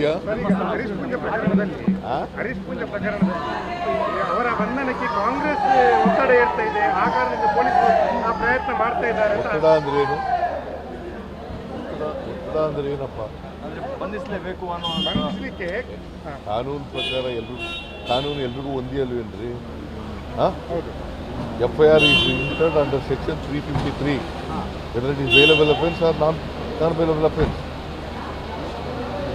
ಹರೀಶ್ ಪೂಜೆ ಪ್ರಕರಣದಲ್ಲಿ ಅವರ ಬಂಧನಕ್ಕೆ ಕಾಂಗ್ರೆಸ್ ಒತ್ತಡ ಇರ್ತಾ ಇದೆ. ಆ ಕಾರಣದಿಂದ ಪೊಲೀಸರು ಆ ಪ್ರಯತ್ನ ಮಾಡ್ತಾ ಇದ್ದಾರೆ ಅಂತ ಒತ್ತಡ ಅಂದ್ರೆ ಏನು? ಒತ್ತಡ- ಅಂದ್ರೆ ಏನಪ್ಪ? ಬಂಧಿಸಲೇಬೇಕು ಅನ್ನೋ ಬಂಧಿಸಲಿಕ್ಕೆ ಕಾನೂನು ಪ್ರಕಾರ ಎಲ್ರಿಗೂ ಕಾನೂನು ಎಲ್ರಿಗೂ ಒಂದೇ ಅಲ್ವೇನ್ರಿ ಹೌದು. F I R is registered under section three fifty three whether it is bailable offence or non non bailable offence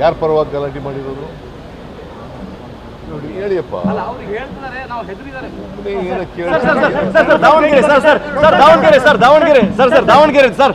ಯಾರ ಪರವಾಗಿ ಗಲಾಟೆ ಮಾಡಿರೋದು? ನೋಡಿ ಹೇಳಿಯಪ್ಪ. Davanagere sir sir sir Davanagere sir Davanagere sir sir Davanagere sir.